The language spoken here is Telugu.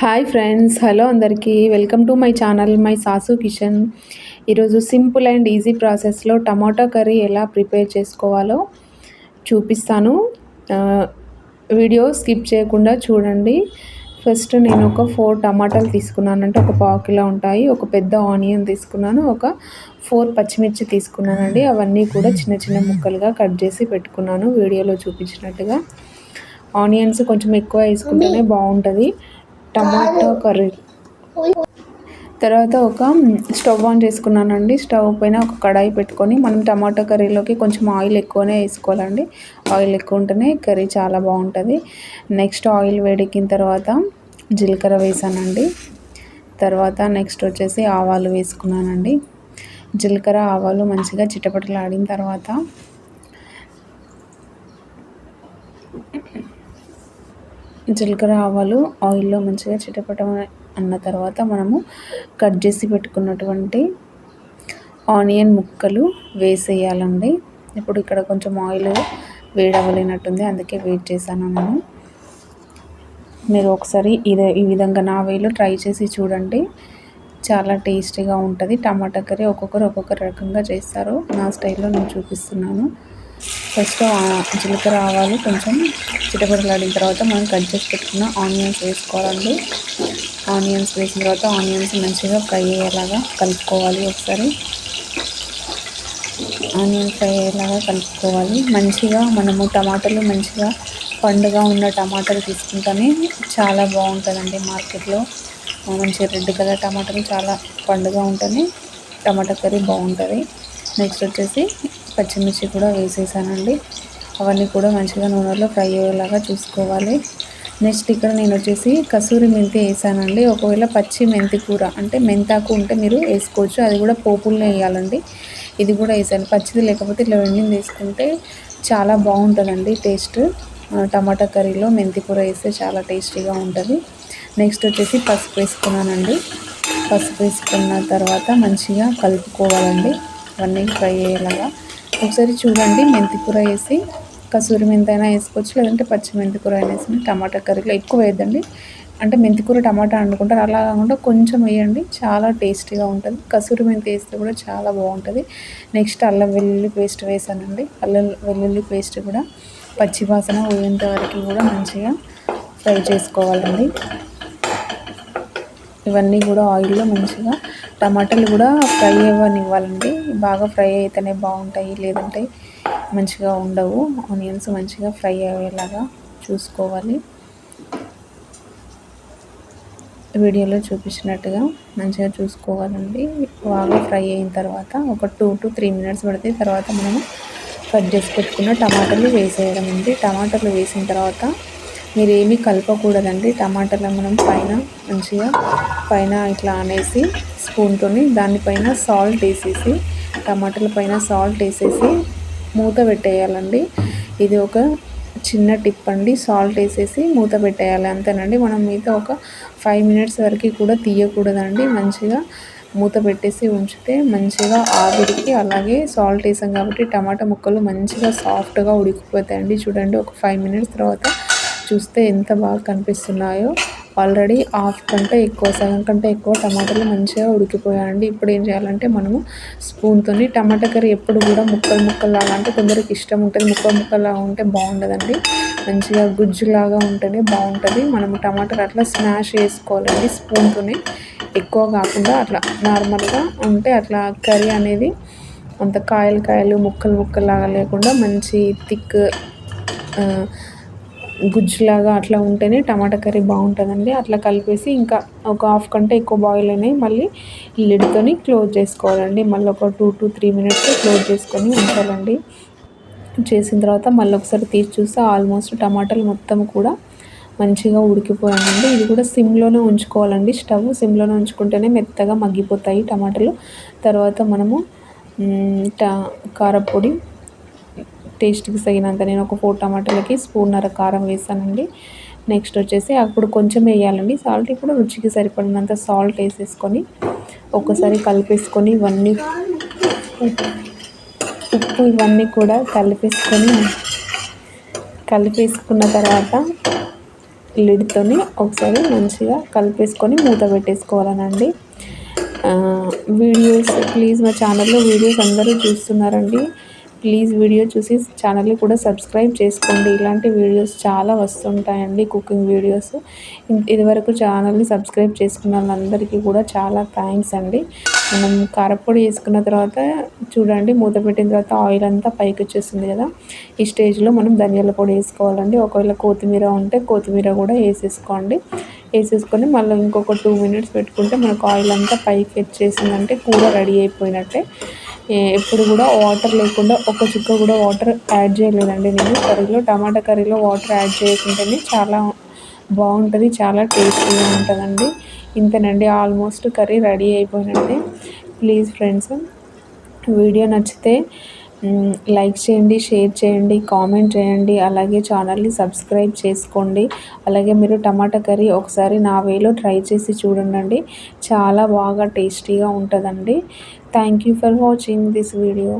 హాయ్ ఫ్రెండ్స్ హలో అందరికీ. Welcome to my channel my Sasu kitchen ఈరోజు సింపుల్ అండ్ ఈజీ ప్రాసెస్లో టమాటా కర్రీ ఎలా ప్రిపేర్ చేసుకోవాలో చూపిస్తాను. వీడియో స్కిప్ చేయకుండా చూడండి. ఫస్ట్ నేను ఒక ఫోర్ టమాటాలు తీసుకున్నాను అంటే ఒక పావు కిలో ఉంటాయి. ఒక పెద్ద ఆనియన్ తీసుకున్నాను. ఒక ఫోర్ పచ్చిమిర్చి తీసుకున్నానండి. అవన్నీ కూడా చిన్న చిన్న ముక్కలుగా కట్ చేసి పెట్టుకున్నాను. వీడియోలో చూపించినట్టుగా. ఆనియన్స్ కొంచెం ఎక్కువ వేసుకుంటేనే బాగుంటుంది. Tomato curry. తర్వాత ఒక స్టవ్ ఆన్ చేసుకున్నానండి. స్టవ్ పైన ఒక కడాయి పెట్టుకొని మనం టమాటో కర్రీలోకి కొంచెం ఆయిల్ ఎక్కువనే వేసుకోవాలండి. ఆయిల్ ఎక్కువ ఉంటేనే కర్రీ చాలా బాగుంటుంది. నెక్స్ట్ ఆయిల్ వేడెక్కిన తర్వాత జీలకర్ర వేసానండి. తర్వాత నెక్స్ట్ వచ్చేసి ఆవాలు వేసుకున్నానండి. జీలకర్ర ఆవాలు మంచిగా చిటపటలాడిన తర్వాత జీలకర్ర ఆవాలు ఆయిల్లో మంచిగా చిటపటం అన్న తర్వాత మనము కట్ చేసి పెట్టుకున్నటువంటి ఆనియన్ ముక్కలు వేసేయాలండి. ఇప్పుడు ఇక్కడ కొంచెం ఆయిల్ వేడవలేనట్టుంది అందుకే వెయిట్ చేశాను నేను. మీరు ఒకసారి ఇదే ఈ విధంగా నా వేలో ట్రై చేసి చూడండి. చాలా టేస్టీగా ఉంటుంది. టమాటా కర్రీ ఒక్కొక్కరు ఒక్కొక్క రకంగా చేస్తారు. నా స్టైల్లో నేను చూపిస్తున్నాను. ఫస్ట్ జీలకర్ర ఆవాలు కొంచెం చిటపటలాడిన తర్వాత మనం కట్ చేసి పెట్టుకున్న ఆనియన్స్ వేసుకోవాలండి. ఆనియన్స్ వేసిన తర్వాత ఆనియన్స్ మంచిగా ఫ్రై అయ్యేలాగా కలుపుకోవాలి ఒకసారి. ఆనియన్ ఫ్రై అయ్యేలాగా కలుపుకోవాలి. మంచిగా మనము టమాటాలు మంచిగా పండుగ ఉన్న టమాటాలు తీసుకుంటేనే చాలా బాగుంటుందండి మార్కెట్లో. మంచిగా రెడ్ కలర్ టమాటాలు చాలా పండుగ ఉంటేనే టమాటా కర్రీ బాగుంటుంది. నెక్స్ట్ వచ్చేసి పచ్చిమిర్చి కూడా వేసేసానండి. అవన్నీ కూడా మంచిగా నూనెలో ఫ్రై అయ్యేలాగా చూసుకోవాలి. నెక్స్ట్ ఇక్కడ నేను వచ్చేసి కసూరి మెంతి వేసానండి. ఒకవేళ పచ్చి మెంతి కూర అంటే మెంతాకు ఉంటే మీరు వేసుకోవచ్చు. అది కూడా పోపుల్నే వేయాలండి. ఇది కూడా వేసాను. పచ్చిది లేకపోతే ఇట్లా వెండింది వేసుకుంటే చాలా బాగుంటుందండి టేస్ట్. టమాటా కర్రీలో మెంతి కూర వేస్తే చాలా టేస్టీగా ఉంటుంది. నెక్స్ట్ వచ్చేసి పసుపు వేసుకున్నానండి. పసుపు వేసుకున్న తర్వాత మంచిగా కలుపుకోవాలండి. అవన్నీ ఫ్రై అయ్యేలాగా. ఒకసారి చూడండి మెంతి కూర వేసి కసూరి మెంతి అయినా వేసుకోవచ్చు లేదంటే పచ్చి మెంతి కూర అయినా వేసి టమాటా కర్రీలో ఎక్కువ వేయద్దండి. అంటే మెంతి కూర టమాటా వండుకుంటారు అలా కాకుండా కొంచెం వేయండి చాలా టేస్టీగా ఉంటుంది. కసూరి మెంతి వేస్తే కూడా చాలా బాగుంటుంది. నెక్స్ట్ అల్లం వెల్లుల్లి పేస్ట్ వేసానండి. అల్లం వెల్లుల్లి పేస్ట్ కూడా పచ్చి వాసన పోయేంత వరకు కూడా మంచిగా ఫ్రై చేసుకోవాలండి. ఇవన్నీ కూడా ఆయిల్లో మంచిగా టమాటాలు కూడా ఫ్రై అవ్వనివ్వాలండి. బాగా ఫ్రై అయితేనే బాగుంటాయి లేదంటే మంచిగా ఉండవు. ఆనియన్స్ మంచిగా ఫ్రై అయ్యేలాగా చూసుకోవాలి. వీడియోలో చూపించినట్టుగా మంచిగా చూసుకోవాలండి. బాగా ఫ్రై అయిన తర్వాత ఒక టూ టు త్రీ మినిట్స్ పడితే తర్వాత మనము కట్ చేసి పెట్టుకున్న టమాటాలు వేసేయడం అండి. టమాటాలు వేసిన తర్వాత మీరు ఏమీ కలపకూడదండి. టమాటాలు మనం పైన మంచిగా పైన ఇట్లా అనేసి స్పూన్తో దానిపైన సాల్ట్ వేసేసి టమాటాల పైన సాల్ట్ వేసేసి మూత పెట్టేయాలండి. ఇది ఒక చిన్న టిప్ అండి. సాల్ట్ వేసేసి మూత పెట్టేయాలి. అంతేనండి. మనం మిగతా ఒక ఫైవ్ మినిట్స్ వరకు కూడా తీయకూడదండి. మంచిగా మూత పెట్టేసి ఉంచితే మంచిగా ఆవిరికి అలాగే సాల్ట్ వేసాం కాబట్టి టమాటా ముక్కలు మంచిగా సాఫ్ట్గా ఉడికిపోతాయండి. చూడండి ఒక ఫైవ్ మినిట్స్ తర్వాత చూస్తే ఎంత బాగా కనిపిస్తున్నాయో. ఆల్రెడీ హాఫ్ కంటే ఎక్కువ సగం కంటే ఎక్కువ టమాటాలు మంచిగా ఉడికిపోయాయండి. ఇప్పుడు ఏం చేయాలంటే మనము స్పూన్తో టమాటా కర్రీ ఎప్పుడు కూడా ముక్కలు ముక్కల్లాగా అంటే కొందరికి ఇష్టం ఉంటుంది. ముక్కలు ముక్కల్లాగా ఉంటే బాగుండదండి. మంచిగా గుజ్జులాగా ఉంటేనే బాగుంటుంది. మనము టమాటాలు అట్లా స్మాష్ చేసుకోవాలండి స్పూన్తోనే ఎక్కువ కాకుండా అట్లా నార్మల్గా ఉంటే అట్లా కర్రీ అనేది అంత కాయలు కాయలు ముక్కలు ముక్కల్లాగా లేకుండా మంచి థిక్ గుజ్జులాగా అట్లా ఉంటేనే టమాటా కర్రీ బాగుంటుందండి. అట్లా కలిపేసి ఇంకా ఒక హాఫ్ కంటే ఎక్కువ బాయిల్ అయినాయి. మళ్ళీ లిడ్తోని క్లోజ్ చేసుకోవాలండి. మళ్ళీ ఒక two to three minutes close చేసుకొని ఉంచాలండి. చేసిన తర్వాత మళ్ళీ ఒకసారి తీసి చూస్తే ఆల్మోస్ట్ టమాటాలు మొత్తం కూడా మంచిగా ఉడికిపోయానండి ఇది కూడా సిమ్లోనే ఉంచుకోవాలండి స్టవ్. సిమ్లోనే ఉంచుకుంటేనే మెత్తగా మగ్గిపోతాయి టమాటాలు. తర్వాత మనము కారపొడి టేస్ట్కి తగినంత నేను ఒక ఫోర్ టమాటాలకి స్పూన్నర కారం వేసానండి. నెక్స్ట్ వచ్చేసి అప్పుడు కొంచెం వేయాలండి. సాల్ట్ ఇప్పుడు రుచికి సరిపడినంత సాల్ట్ వేసేసుకొని ఒకసారి కలిపేసుకొని ఇవన్నీ ఉప్పు ఇవన్నీ కూడా కలిపేసుకొని కలిపేసుకున్న తర్వాత లిడ్తోని ఒకసారి మంచిగా కలిపేసుకొని మూత పెట్టేసుకోవాలనండి. వీడియోస్ ప్లీజ్ మా ఛానల్లో వీడియోస్ అందరూ చూస్తున్నారండి. ప్లీజ్ వీడియో చూసి ఛానల్ని కూడా సబ్స్క్రైబ్ చేసుకోండి. ఇలాంటి వీడియోస్ చాలా వస్తుంటాయండి కుకింగ్ వీడియోస్. ఇదివరకు ఛానల్ని సబ్స్క్రైబ్ చేసుకున్న వాళ్ళందరికీ కూడా చాలా థ్యాంక్స్ అండి. మనం కారపొడి వేసుకున్న తర్వాత చూడండి మూత పెట్టిన తర్వాత ఆయిల్ అంతా పైకి వచ్చేస్తుంది కదా. ఈ స్టేజ్లో మనం ధనియాల పొడి వేసుకోవాలండి. ఒకవేళ కొత్తిమీర ఉంటే కొత్తిమీర కూడా వేసేసుకోండి. వేసేసుకొని మళ్ళీ ఇంకొక టూ మినిట్స్ పెట్టుకుంటే మనకు ఆయిల్ అంతా పైకి వచ్చేసిందంటే కూర రెడీ అయిపోయినట్టే. ఎప్పుడు కూడా వాటర్ లేకుండా ఒక చుక్క కూడా వాటర్ యాడ్ చేయలేదండి నేను. కర్రీలో టమాటా కర్రీలో వాటర్ యాడ్ చేయకుండానే చాలా బాగుంటుంది చాలా టేస్టీగా ఉంటుందండి. ఇంతేనండి ఆల్మోస్ట్ కర్రీ రెడీ అయిపోయినట్టే. ప్లీజ్ ఫ్రెండ్స్ వీడియో నచ్చితే లైక్ చేయండి షేర్ చేయండి కామెంట్ చేయండి అలాగే ఛానల్ని సబ్స్క్రైబ్ చేసుకోండి. అలాగే మీరు టమాటా కర్రీ ఒకసారి నా వేలో ట్రై చేసి చూడండి చాలా బాగా టేస్టీగా ఉంటుందండి. Thank you for watching this video.